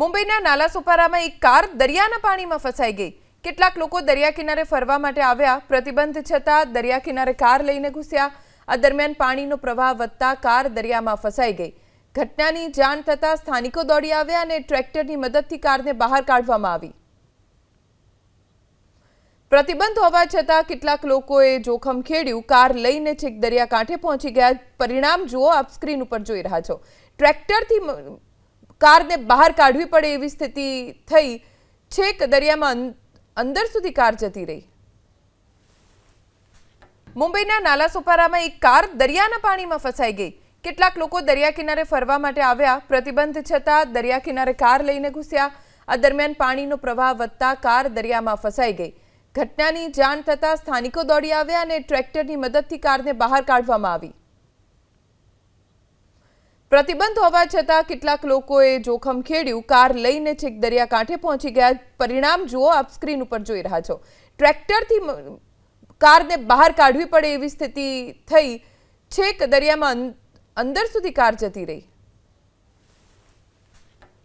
મુંબઈના નાલાસોપારામાં એક કાર દરિયાના પાણીમાં ફસાઈ ગઈ. કેટલાક લોકો દરિયા કિનારે ફરવા માટે આવ્યા, પ્રતિબંધ છતાં દરિયા કિનારે કાર લઈને ઘૂસ્યા. આ દરમિયાન પાણીનો પ્રવાહ વધતા કાર દરિયામાં ફસાઈ ગઈ. ઘટનાની જાણ થતાં સ્થાનિકો દોડી આવ્યા અને ટ્રેક્ટરની મદદથી કારને બહાર કાઢવામાં આવી. પ્રતિબંધ હોવા છતાં કેટલાક લોકોએ જોખમ ખેડ્યું. કાર લઈને છેક દરિયા કાંઠે પહોંચી ગયા. પરિણામ જુઓ, આપ સ્ક્રીન ઉપર જોઈ રહ્યા છો. ટ્રેક્ટરથી કારને બહાર કાઢવી પડે એવી સ્થિતિ થઈ, છેક દરિયામાં અંદર સુધી કાર જતી રહી. મુંબઈના નાલાસોપારામાં એક કાર દરિયાના પાણીમાં ફસાઈ ગઈ. કેટલાક લોકો દરિયા કિનારે ફરવા માટે આવ્યા, પ્રતિબંધ છતાં દરિયા કિનારે કાર લઈને ઘૂસ્યા. આ દરમિયાન પાણીનો પ્રવાહ વધતા કાર દરિયામાં ફસાઈ ગઈ. ઘટનાની જાણ થતાં સ્થાનિકો દોડી આવ્યા અને ટ્રેક્ટરની મદદથી કારને બહાર કાઢવામાં આવી. પ્રતિબંધ હોવા છતાં કેટલાક લોકોએ જોખમ ખેડ્યું. કાર લઈને છેક દરિયા કાંઠે પહોંચી ગયા. પરિણામ જુઓ, આપ સ્ક્રીન ઉપર જોઈ રહ્યા છો. ટ્રેક્ટરથી કારને બહાર કાઢવી પડે એવી સ્થિતિ થઈ. છેક દરિયામાં અંદર સુધી કાર જતી રહી.